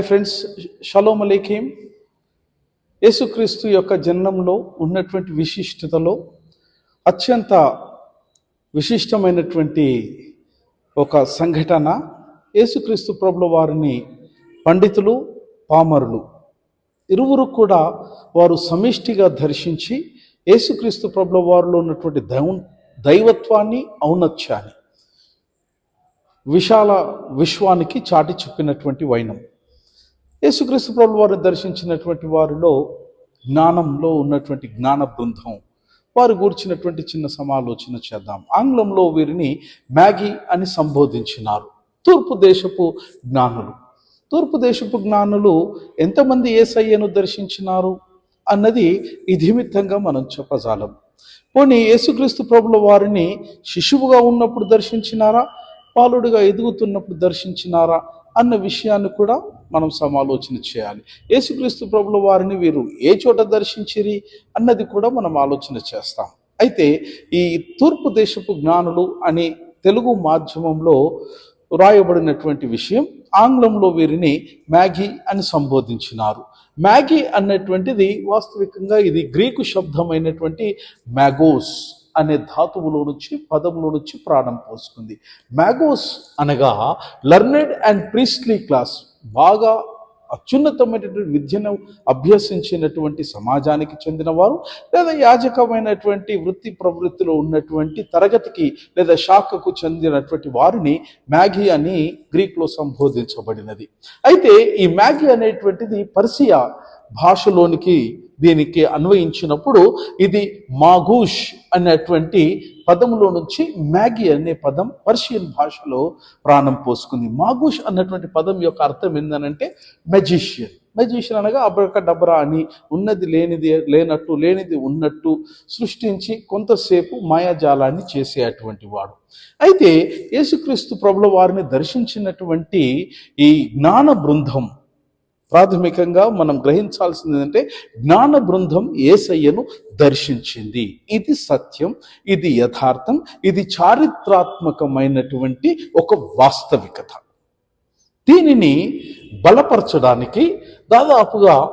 Hi friends shalom అలేఖీం యేసుక్రీస్తు యొక్క జన్మంలో ఉన్నటువంటి విశిష్టతలో అత్యంత విశిష్టమైనటువంటి ఒక సంఘటన యేసుక్రీస్తు ప్రభుల వారిని పండితులు పామరులు ఇరువురు కూడా వారు సమిష్టిగా దర్శించి యేసుక్రీస్తు ప్రభుల వారిలో ఉన్నటువంటి దైవ దైవత్వాన్ని ఔన్నత్యాన్ని విశాల విశ్వానికి చాటి చెప్పినటువంటి వైనం. యేసుక్రీస్తు ప్రభు వారు దర్శించినటువంటి వారిలో జ్ఞానంలో ఉన్నటువంటి జ్ఞాన బృందం. వారు గూర్చినటువంటి చిన్న సమాలోచన చేద్దాం. ఆంగ్లంలో వీరిని మ్యాగీ అని సంబోధించినారు. తూర్పు దేశపు జ్ఞానులు. తూర్పు దేశపు జ్ఞానులు ఎంతమంది ఏసయ్యను దర్శించినారు అన్నది ఇధిమిత్తంగా మనం చెప్పజాలం. పోనీ యేసుక్రీస్తు ప్రభుల వారిని శిశువుగా ఉన్నప్పుడు దర్శించినారా? బాలుడిగా ఎదుగుతున్నప్పుడు దర్శించినారా? అన్న విషయాన్ని కూడా మనం సమాలోచన చేయాలి. యేసుక్రీస్తు ప్రభుల వారిని వీరు ఏ చోట దర్శించిరి అన్నది కూడా మనం ఆలోచన చేస్తాం. అయితే ఈ తూర్పు దేశపు జ్ఞానులు అని తెలుగు మాధ్యమంలో వ్రాయబడినటువంటి విషయం ఆంగ్లంలో వీరిని మ్యాగీ అని సంబోధించినారు. మ్యాగీ అన్నటువంటిది వాస్తవికంగా ఇది గ్రీకు శబ్దమైనటువంటి మ్యాగోస్. అనే ధాతువులో నుంచి పదంలో నుంచి ప్రాణం పోసుకుంది. మ్యాగోస్ అనగా లర్నెడ్ అండ్ ప్రీస్ట్లీ క్లాస్ బాగా అత్యున్నతమైనటువంటి విద్యను అభ్యసించినటువంటి సమాజానికి చెందినవారు లేదా యాజకమైనటువంటి వృత్తి ప్రవృత్తిలో ఉన్నటువంటి తరగతికి లేదా శాఖకు చెందినటువంటి వారిని మ్యాగీ అని గ్రీక్లో సంబోధించబడినది. అయితే ఈ మ్యాగీ అనేటువంటిది పర్సియా భాషలోనికి దీనికి అన్వయించినప్పుడు ఇది మాగూష్ అనేటువంటి పదములో నుంచి మ్యాగీ అనే పదం పర్షియన్ భాషలో ప్రాణం పోసుకుంది. మాగూష్ అన్నటువంటి పదం యొక్క అర్థం ఏంటనంటే మెజిషియన్. మెజిషియన్ అనగా అబ్రక డబ్రా అని ఉన్నది లేనిది లేనట్టు లేనిది ఉన్నట్టు సృష్టించి కొంతసేపు మాయాజాలాన్ని చేసేటువంటి వాడు. అయితే యేసుక్రీస్తు ప్రభుల వారిని దర్శించినటువంటి ఈ జ్ఞాన బృందం ప్రాథమికంగా మనం గ్రహించాల్సింది ఏంటంటే జ్ఞాన బృందం ఏసయ్యను దర్శించింది. ఇది సత్యం ఇది యథార్థం ఇది చారిత్రాత్మకమైనటువంటి ఒక వాస్తవికత. దీనిని బలపరచడానికి దాదాపుగా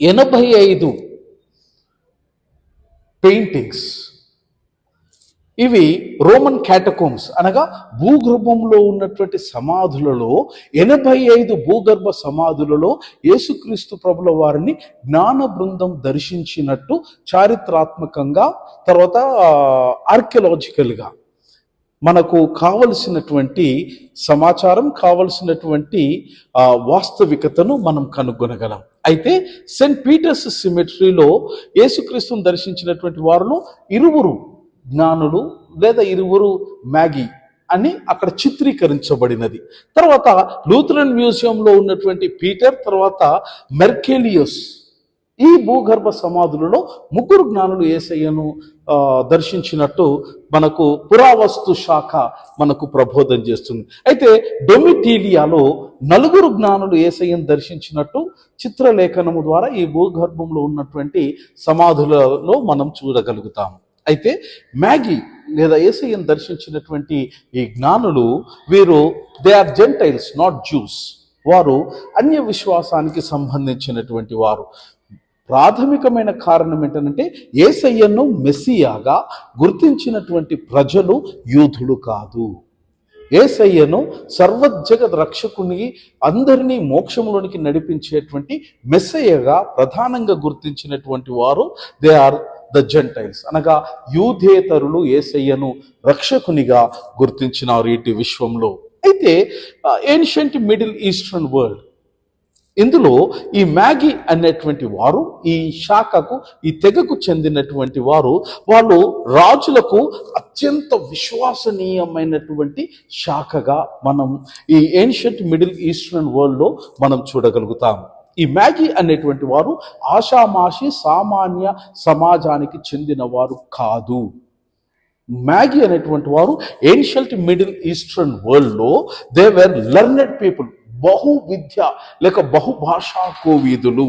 ఎనభై ఐదు పెయింటింగ్స్ ఇవి రోమన్ క్యాటకోమ్స్. అనగా భూగర్భంలో ఉన్నటువంటి సమాధులలో ఎనభై ఐదు భూగర్భ సమాధులలో యేసుక్రీస్తు ప్రభుల వారిని జ్ఞాన బృందం దర్శించినట్టు చారిత్రాత్మకంగా తర్వాత ఆర్కియలాజికల్గా మనకు కావలసినటువంటి సమాచారం కావలసినటువంటి వాస్తవికతను మనం కనుగొనగలం. అయితే సెయింట్ పీటర్స్ సిమెట్రీలో యేసుక్రీస్తుని దర్శించినటువంటి వారిలో ఇరువురు జ్ఞానులు లేదా ఇరువురు మ్యాగీ అని అక్కడ చిత్రీకరించబడినది. తర్వాత లూథరన్ మ్యూజియంలో ఉన్నటువంటి పీటర్ తర్వాత మెర్కేలియస్ ఈ భూగర్భ సమాధులలో ముగ్గురు జ్ఞానులు ఏసయ్యను దర్శించినట్టు మనకు పురావస్తు శాఖ మనకు ప్రబోధం చేస్తుంది. అయితే డొమిటీలియాలో నలుగురు జ్ఞానులు ఏసయ్యను దర్శించినట్టు చిత్రలేఖనము ద్వారా ఈ భూగర్భంలో ఉన్నటువంటి సమాధులలో మనం చూడగలుగుతాము. అయితే మ్యాగీ లేదా ఏసయ్యను దర్శించినటువంటి ఈ జ్ఞానులు వీరు they are gentiles not Jews వారు అన్య విశ్వాసానికి సంబంధించినటువంటి వారు. ప్రాథమికమైన కారణం ఏంటంటే ఏసయ్యను మెస్సియాగా గుర్తించినటువంటి ప్రజలు యూధుడు కాదు. ఏసయ్యను సర్వజగత్ రక్షకుని అందరినీ మోక్షంలోనికి నడిపించేటువంటి మెస్సయ్యగా ప్రధానంగా గుర్తించినటువంటి వారు దే ఆర్ ద జెంటైల్స్. అనగా యూధేతరులు ఏసయ్యను రక్షకునిగా గుర్తించినారు ఇటు విశ్వంలో. అయితే ఏన్షియంట్ మిడిల్ ఈస్టర్న్ వరల్డ్ ఇందులో ఈ మ్యాగీ అనేటువంటి వారు ఈ శాఖకు ఈ తెగకు చెందినటువంటి వారు వాళ్ళు రాజులకు అత్యంత విశ్వసనీయమైనటువంటి శాఖగా మనం ఈ ఏన్షియంట్ మిడిల్ ఈస్టర్న్ వరల్డ్లో మనం చూడగలుగుతాం. ఈ మ్యాగీ అనేటువంటి వారు ఆషామాషి సామాన్య సమాజానికి చెందినవారు కాదు. మ్యాగీ అనేటువంటి వారు ఏన్షియంట్ మిడిల్ ఈస్టర్న్ వరల్డ్లో దే వేర్ లెర్నెడ్ పీపుల్ బహు విద్య లేక బహుభాషా కోవిదులు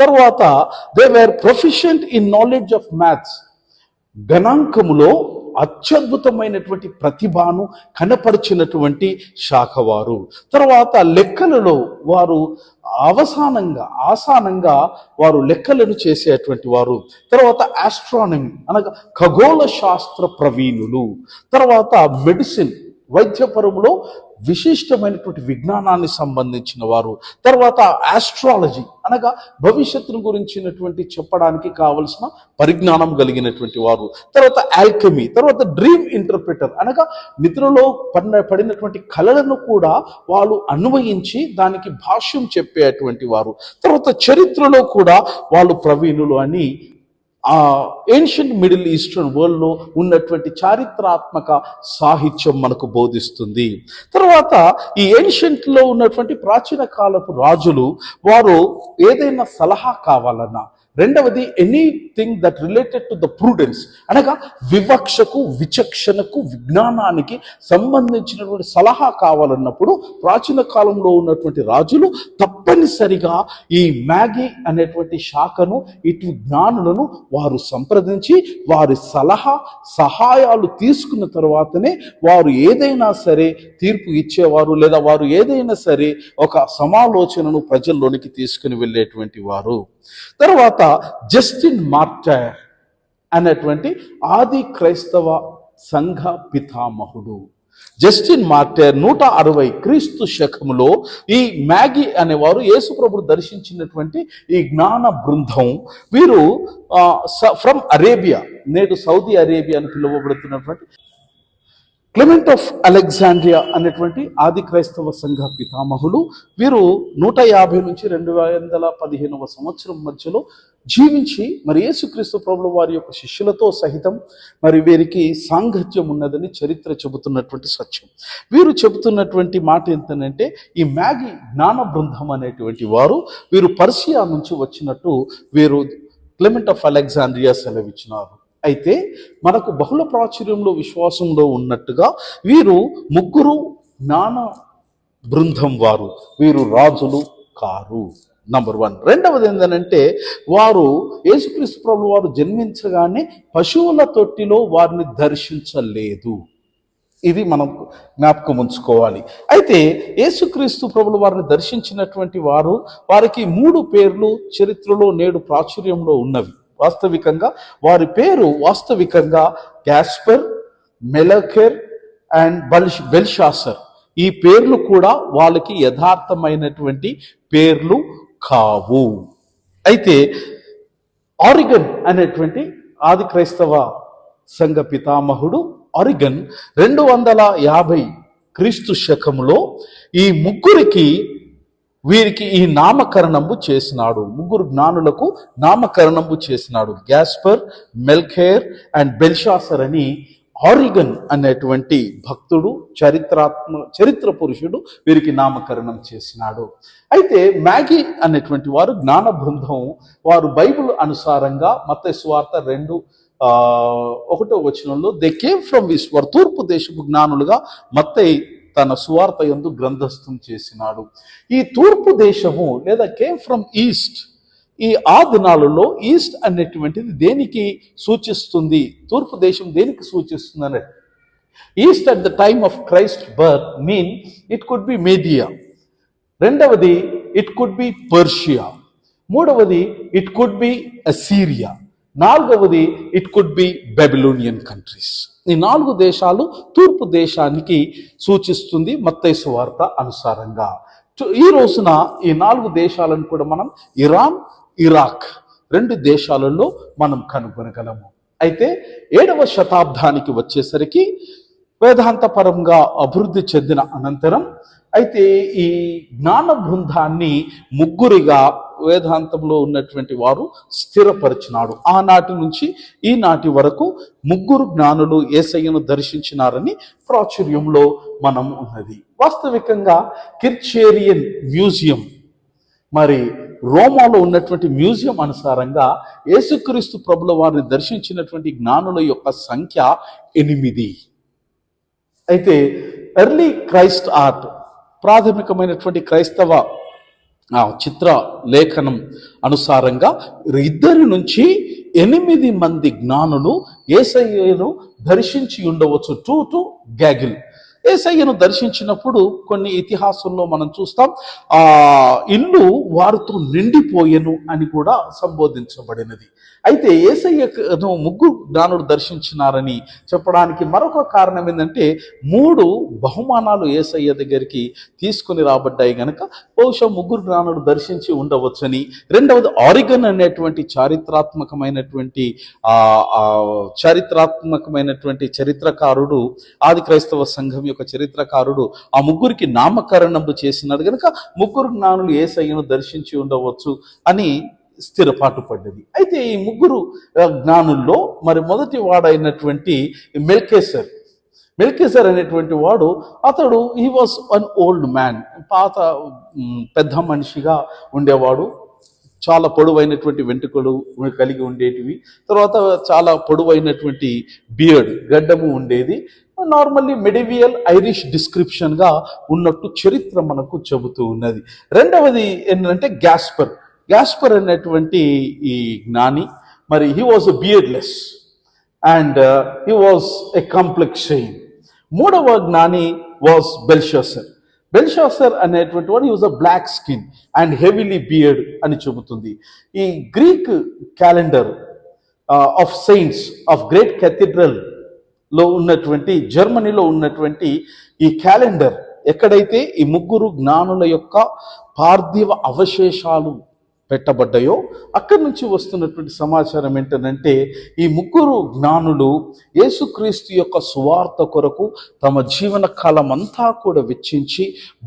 తర్వాత they were proficient in knowledge of maths. గణాంకములో అత్యద్భుతమైనటువంటి ప్రతిభను కనపరిచినటువంటి శాఖ వారు తర్వాత లెక్కలలో వారు అవసానంగా ఆసానంగా వారు లెక్కలను చేసేటువంటి వారు. తర్వాత ఆస్ట్రానమీ అనగా ఖగోళ శాస్త్ర ప్రవీణులు. తర్వాత మెడిసిన్ వైద్యపరంలో విశిష్టమైనటువంటి విజ్ఞానాన్ని సంబంధించిన వారు. తర్వాత ఆస్ట్రాలజీ అనగా భవిష్యత్తును గురించినటువంటి చెప్పడానికి కావలసిన పరిజ్ఞానం కలిగినటువంటి వారు. తర్వాత ఆల్కెమీ తర్వాత డ్రీమ్ ఇంటర్ప్రిటర్ అనగా నిద్రలో పడిన పడినటువంటి కళలను కూడా వాళ్ళు అన్వయించి దానికి భాష్యం చెప్పేటువంటి వారు. తర్వాత చరిత్రలో కూడా వాళ్ళు ప్రవీణులు అని ఆ ఏన్షియంట్ మిడిల్ ఈస్టర్న్ వరల్డ్లో ఉన్నటువంటి చారిత్రాత్మక సాహిత్యం మనకు బోధిస్తుంది. తర్వాత ఈ ఏన్షియంట్లో ఉన్నటువంటి ప్రాచీన కాలపు రాజులు వారు ఏదైనా సలహా కావాలన్నా రెండవది anything that related to the prudence అనగా వివక్షకు విచక్షణకు విజ్ఞానానికి సంబంధించినటువంటి సలహా కావాలన్నప్పుడు ప్రాచీన కాలంలో ఉన్నటువంటి రాజులు తప్పనిసరిగా ఈ మ్యాగీ అనేటువంటి శాఖను ఇటు జ్ఞానులను వారు సంప్రదించి వారి సలహా సహాయాలు తీసుకున్న తర్వాతనే వారు ఏదైనా సరే తీర్పు ఇచ్చేవారు లేదా వారు ఏదైనా సరే ఒక సమాలోచనను ప్రజల్లోనికి తీసుకుని వెళ్ళేటువంటి వారు. తర్వాత జస్టిన్ మార్టర్ అనేటువంటి ఆది క్రైస్తవ సంఘ పితామహుడు. జస్టిన్ మార్టర్ నూట అరవై క్రీస్తు శకములో ఈ మ్యాగీ అనేవారు యేసుప్రభుడు దర్శించినటువంటి ఈ జ్ఞాన బృందం. వీరు ఫ్రమ్ అరేబియా నేడు సౌదీ అరేబియా అని పిలువబడుతున్నటువంటి క్లెమెంట్ ఆఫ్ అలెగ్జాండ్రియా అనేటువంటి ఆది క్రైస్తవ సంఘ పితామహులు వీరు నూట యాభై నుంచి రెండు వందల పదిహేనవ సంవత్సరం మధ్యలో జీవించి మరి యేసుక్రీస్తు ప్రభులు వారి యొక్క శిష్యులతో సహితం మరి వీరికి సాంగత్యం ఉన్నదని చరిత్ర చెబుతున్నటువంటి సత్యం. వీరు చెబుతున్నటువంటి మాట ఏంటంటే ఈ మ్యాగీ జ్ఞాన బృందం అనేటువంటి వారు వీరు పర్సియా నుంచి వచ్చినట్టు వీరు క్లెమెంట్ ఆఫ్ అలెగ్జాండ్రియా సెలవిచ్చినారు. అయితే మనకు బహుళ ప్రాచుర్యంలో విశ్వాసంలో ఉన్నట్టుగా వీరు ముగ్గురు జ్ఞాన బృందం వారు. వీరు రాజులు కారు. నంబర్ వన్ రెండవది ఏంటంటే వారు యేసుక్రీస్తు ప్రభు వారు జన్మించగానే పశువుల తొట్టిలో వారిని దర్శించలేదు. ఇది మనం జ్ఞాపకం ఉంచుకోవాలి. అయితే యేసుక్రీస్తు ప్రభులు వారిని దర్శించినటువంటి వారు వారికి మూడు పేర్లు చరిత్రలో నేడు ప్రాచుర్యంలో ఉన్నవి. వాస్తవికంగా వారి పేరు వాస్తవికంగా గ్యాస్పర్ మెలకెర్ అండ్ బల్ష్ బెల్షాసర్. ఈ పేర్లు కూడా వాళ్ళకి యథార్థమైనటువంటి పేర్లు కావు. అయితే ఆరిగన్ అనేటువంటి ఆది క్రైస్తవ సంఘ పితామహుడు ఆరిగన్ రెండు వందల యాభై క్రీస్తు శకంలో ఈ ముగ్గురికి వీరికి ఈ నామకరణము చేసినాడు. ముగ్గురు జ్ఞానులకు నామకరణము చేసినాడు. గ్యాస్పర్ మెల్ఖేర్ అండ్ బెల్షాసర్ అని ఆరిగన్ అనేటువంటి భక్తుడు చరిత్రాత్మ చరిత్ర పురుషుడు వీరికి నామకరణం చేసినాడు. అయితే మ్యాగీ అనేటువంటి వారు జ్ఞాన బృందం. వారు బైబిల్ అనుసారంగా మత స్వార్థ రెండు ఒకటో వచనంలో దే కేమ్ ఫ్రమ్ ఈశ్వర్ తూర్పు దేశపు జ్ఞానులుగా మత్తయి తన సువార్త యందు గ్రంథస్థం చేసినాడు. ఈ తూర్పు దేశము లేదా కేమ్ ఫ్రమ్ ఈస్ట్ ఈ ఆ దినాలలో ఈస్ట్ అనేటువంటిది దేనికి సూచిస్తుంది? తూర్పు దేశం దేనికి సూచిస్తుంది అనే east at the time of Christ birth mean it could be Media రెండవది ఇట్ కుడ్ బి పర్షియా మూడవది ఇట్ కుడ్ బి అసీరియా నాలుగవది it could be Babylonian countries ఈ నాలుగు దేశాలు తూర్పు దేశానికి సూచిస్తుంది మత్తైసు వార్త అనుసారంగా. ఈ రోజున ఈ నాలుగు దేశాలను కూడా మనం ఇరాన్ ఇరాక్ రెండు దేశాలలో మనం కనుగొనగలము. అయితే ఏడవ శతాబ్దానికి వచ్చేసరికి వేదాంతపరంగా అభివృద్ధి చెందిన అనంతరం అయితే ఈ జ్ఞాన బృందాన్ని ముగ్గురిగా వేదాంతంలో ఉన్నటువంటి వారు స్థిరపరిచినాడు ఆనాటి నుంచి ఈనాటి వరకు ముగ్గురు జ్ఞానులు ఏసయ్యను దర్శించినారని ప్రాచుర్యంలో మనం ఉన్నది. వాస్తవికంగా కిర్చేరియన్ మ్యూజియం మరి రోమాలో ఉన్నటువంటి మ్యూజియం అనుసారంగా యేసుక్రీస్తు ప్రభుల వారిని దర్శించినటువంటి జ్ఞానుల యొక్క సంఖ్య ఎనిమిది. అయితే ఎర్లీ క్రైస్ట్ ఆర్ట్ ప్రాథమికమైనటువంటి క్రైస్తవ ఆ చిత్ర లేఖనం అనుసారంగా ఇద్దరి నుంచి ఎనిమిది మంది జ్ఞానులు ఏసయ్యను దర్శించి ఉండవచ్చు. టూ టు గ్యాగిల్ ఏసయ్యను దర్శించినప్పుడు కొన్ని ఇతిహాసంలో మనం చూస్తాం ఆ ఇల్లు వారితో నిండిపోయెను అని కూడా సంబోధించబడినది. అయితే ఏసయ్యను ముగ్గురు జ్ఞానుడు దర్శించినారని చెప్పడానికి మరొక కారణం ఏంటంటే మూడు బహుమానాలు ఏసయ్య దగ్గరికి తీసుకుని రాబడ్డాయి గనక బహుశా ముగ్గురు జ్ఞానుడు దర్శించి ఉండవచ్చని. రెండవది ఆరిగన్ అనేటువంటి చారిత్రాత్మకమైనటువంటి ఆ చారిత్రాత్మకమైనటువంటి చరిత్రకారుడు ఆది క్రైస్తవ సంఘం యొక్క చరిత్రకారుడు ఆ ముగ్గురికి నామకరణం చేసినాడు కనుక ముగ్గురు జ్ఞానులు ఏసయ్యను దర్శించి ఉండవచ్చు అని స్థిరపాటు పడ్డది. అయితే ఈ ముగ్గురు జ్ఞానుల్లో మరి మొదటి వాడైనటువంటి మెల్కేసర్. మెల్కేసర్ అనేటువంటి వాడు అతడు he was an old man పాత పెద్ద మనిషిగా ఉండేవాడు. చాలా పొడవైనటువంటి వెంట్రుకలు కలిగి ఉండేటివి. తర్వాత చాలా పొడవైనటువంటి బియర్డ్ గడ్డము ఉండేది. నార్మల్లీ మెడివియల్ ఐరిష్ డిస్క్రిప్షన్గా ఉన్నట్టు చరిత్ర మనకు చెబుతూ ఉన్నది. రెండవది ఏంటంటే గ్యాస్పర్ గ్యాస్పర్ అనేటువంటి ఈ జ్ఞాని మరి he was beardless and he was a complexion మూడవ జ్ఞాని వాజ్ బెల్షాసర్ బెల్షాసర్ అనేటువంటి వాడు use a black skin and heavily beard అని చెబుతుంది. ఈ Greek calendar of saints of great కెథిడ్రల్లో ఉన్నటువంటి జర్మనీలో ఉన్నటువంటి ఈ క్యాలెండర్ ఎక్కడైతే ఈ ముగ్గురు జ్ఞానుల యొక్క పార్థివ అవశేషాలు పెట్టబడ్డాయో అక్కడి నుంచి వస్తున్నటువంటి సమాచారం ఏంటంటే ఈ ముగ్గురు జ్ఞానులు యేసుక్రీస్తు యొక్క సువార్త కొరకు తమ జీవన కాలం అంతా కూడా వెచ్చించి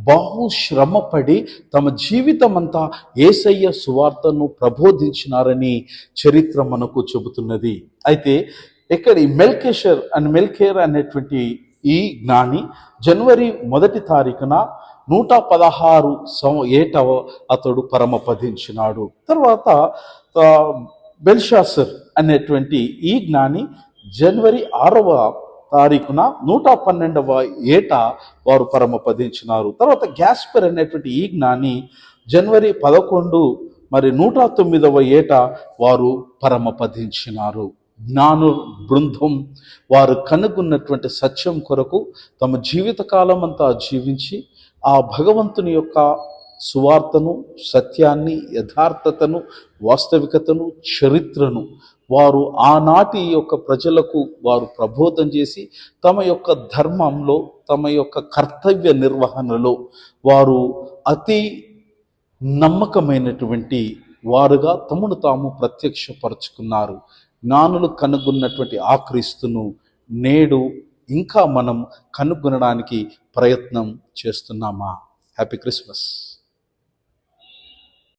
బహు శ్రమపడి తమ జీవితం అంతా ఏసయ్య సువార్తను ప్రబోధించినారని చరిత్ర మనకు చెబుతున్నది. అయితే ఇక్కడ ఈ మెల్కేషర్ అండ్ మెల్కేర్ అనేటువంటి ఈ జ్ఞాని జనవరి మొదటి తారీఖున నూట పదహారు సం ఏటవ అతడు పరమపదించినాడు. తర్వాత బెల్షాసర్ అనేటువంటి ఈ జ్ఞాని జనవరి ఆరవ తారీఖున నూట పన్నెండవ ఏట వారు పరమపదించినారు. తర్వాత గ్యాస్పర్ అనేటువంటి ఈ జ్ఞాని జనవరి పదకొండు మరి నూట తొమ్మిదవ ఏట వారు పరమపదించినారు. జ్ఞాను బృందం వారు కనుగొన్నటువంటి సత్యం కొరకు తమ జీవితకాలం అంతా జీవించి ఆ భగవంతుని యొక్క సువార్తను సత్యాన్ని యథార్థతను వాస్తవికతను చరిత్రను వారు ఆనాటి యొక్క ప్రజలకు వారు ప్రబోధం చేసి తమ యొక్క ధర్మంలో తమ యొక్క కర్తవ్య నిర్వహణలో వారు అతి నమ్మకమైనటువంటి వారుగా తమను తాము ప్రత్యక్షపరుచుకున్నారు. జ్ఞానులు కనుగొన్నటువంటి ఆ క్రీస్తును నేడు ఇంకా మనం కనుగొనడానికి ప్రయత్నం చేస్తున్నామా? Happy Christmas